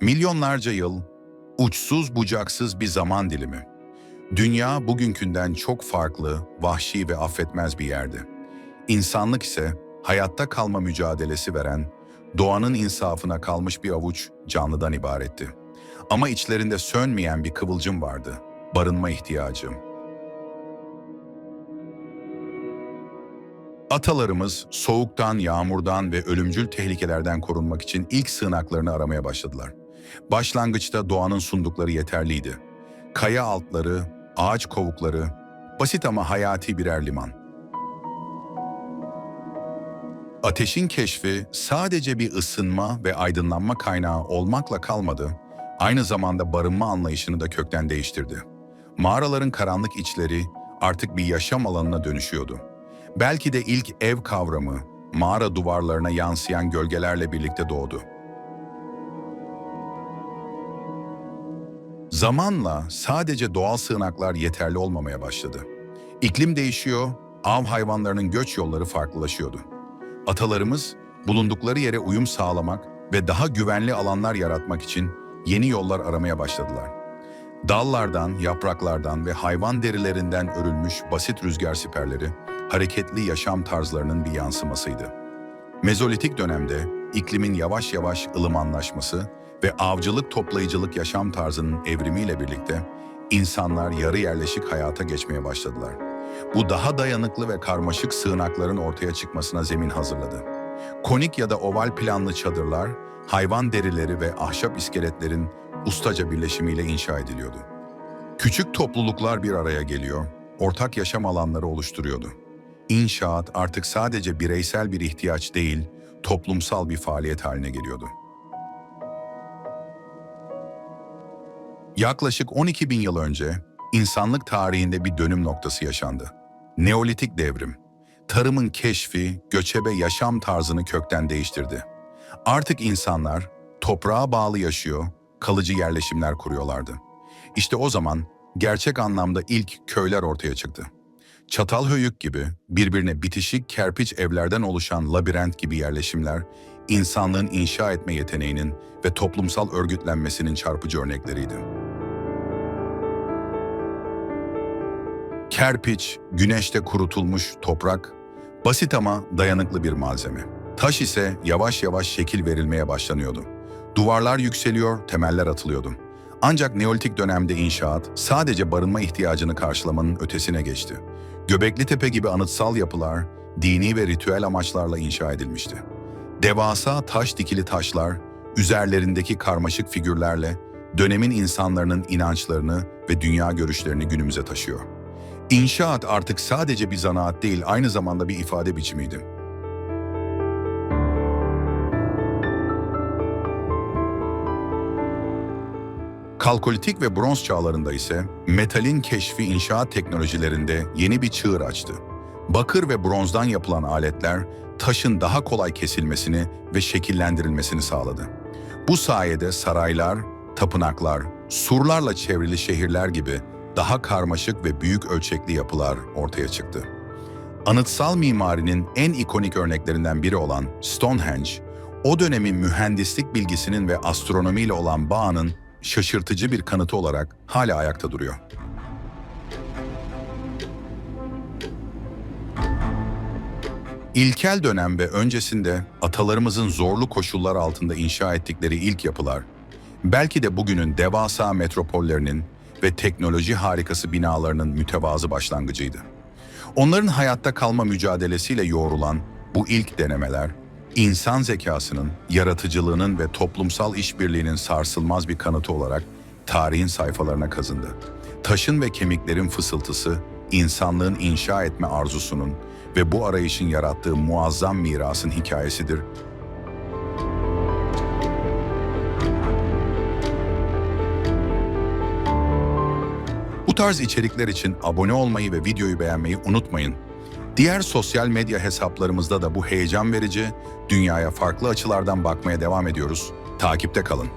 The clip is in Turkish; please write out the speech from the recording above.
Milyonlarca yıl, uçsuz bucaksız bir zaman dilimi. Dünya bugünkünden çok farklı, vahşi ve affetmez bir yerdi. İnsanlık ise hayatta kalma mücadelesi veren, doğanın insafına kalmış bir avuç canlıdan ibaretti. Ama içlerinde sönmeyen bir kıvılcım vardı, barınma ihtiyacı. Atalarımız soğuktan, yağmurdan ve ölümcül tehlikelerden korunmak için ilk sığınaklarını aramaya başladılar. Başlangıçta doğanın sundukları yeterliydi. Kaya altları, ağaç kovukları, basit ama hayati birer liman. Ateşin keşfi sadece bir ısınma ve aydınlanma kaynağı olmakla kalmadı, aynı zamanda barınma anlayışını da kökten değiştirdi. Mağaraların karanlık içleri artık bir yaşam alanına dönüşüyordu. Belki de ilk ev kavramı mağara duvarlarına yansıyan gölgelerle birlikte doğdu. Zamanla sadece doğal sığınaklar yeterli olmamaya başladı. İklim değişiyor, av hayvanlarının göç yolları farklılaşıyordu. Atalarımız bulundukları yere uyum sağlamak ve daha güvenli alanlar yaratmak için yeni yollar aramaya başladılar. Dallardan, yapraklardan ve hayvan derilerinden örülmüş basit rüzgar siperleri, hareketli yaşam tarzlarının bir yansımasıydı. Mezolitik dönemde iklimin yavaş yavaş ılımanlaşması ve avcılık toplayıcılık yaşam tarzının evrimiyle birlikte insanlar yarı yerleşik hayata geçmeye başladılar. Bu daha dayanıklı ve karmaşık sığınakların ortaya çıkmasına zemin hazırladı. Konik ya da oval planlı çadırlar, hayvan derileri ve ahşap iskeletlerin ustaca birleşimiyle inşa ediliyordu. Küçük topluluklar bir araya geliyor, ortak yaşam alanları oluşturuyordu. İnşaat artık sadece bireysel bir ihtiyaç değil, toplumsal bir faaliyet haline geliyordu. Yaklaşık 12 bin yıl önce insanlık tarihinde bir dönüm noktası yaşandı. Neolitik devrim. Tarımın keşfi, göçebe yaşam tarzını kökten değiştirdi. Artık insanlar toprağa bağlı yaşıyor, kalıcı yerleşimler kuruyorlardı. İşte o zaman gerçek anlamda ilk köyler ortaya çıktı. Çatalhöyük gibi birbirine bitişik kerpiç evlerden oluşan labirent gibi yerleşimler, insanlığın inşa etme yeteneğinin ve toplumsal örgütlenmesinin çarpıcı örnekleriydi. Kerpiç, güneşte kurutulmuş toprak, basit ama dayanıklı bir malzeme. Taş ise yavaş yavaş şekil verilmeye başlanıyordu. Duvarlar yükseliyor, temeller atılıyordu. Ancak Neolitik dönemde inşaat sadece barınma ihtiyacını karşılamanın ötesine geçti. Göbekli Tepe gibi anıtsal yapılar dini ve ritüel amaçlarla inşa edilmişti. Devasa taş dikili taşlar, üzerlerindeki karmaşık figürlerle dönemin insanların inançlarını ve dünya görüşlerini günümüze taşıyor. İnşaat artık sadece bir zanaat değil, aynı zamanda bir ifade biçimiydi. Kalkolitik ve bronz çağlarında ise metalin keşfi inşaat teknolojilerinde yeni bir çığır açtı. Bakır ve bronzdan yapılan aletler taşın daha kolay kesilmesini ve şekillendirilmesini sağladı. Bu sayede saraylar, tapınaklar, surlarla çevrili şehirler gibi daha karmaşık ve büyük ölçekli yapılar ortaya çıktı. Anıtsal mimarinin en ikonik örneklerinden biri olan Stonehenge, o dönemin mühendislik bilgisinin ve astronomiyle olan bağının şaşırtıcı bir kanıtı olarak hala ayakta duruyor. İlkel dönem ve öncesinde atalarımızın zorlu koşullar altında inşa ettikleri ilk yapılar, belki de bugünün devasa metropollerinin ve teknoloji harikası binalarının mütevazı başlangıcıydı. Onların hayatta kalma mücadelesiyle yoğrulan bu ilk denemeler, insan zekasının, yaratıcılığının ve toplumsal işbirliğinin sarsılmaz bir kanıtı olarak tarihin sayfalarına kazındı. Taşın ve kemiklerin fısıltısı, insanlığın inşa etme arzusunun ve bu arayışın yarattığı muazzam mirasın hikayesidir tarz içerikler için abone olmayı ve videoyu beğenmeyi unutmayın. Diğer sosyal medya hesaplarımızda da bu heyecan verici, dünyaya farklı açılardan bakmaya devam ediyoruz. Takipte kalın.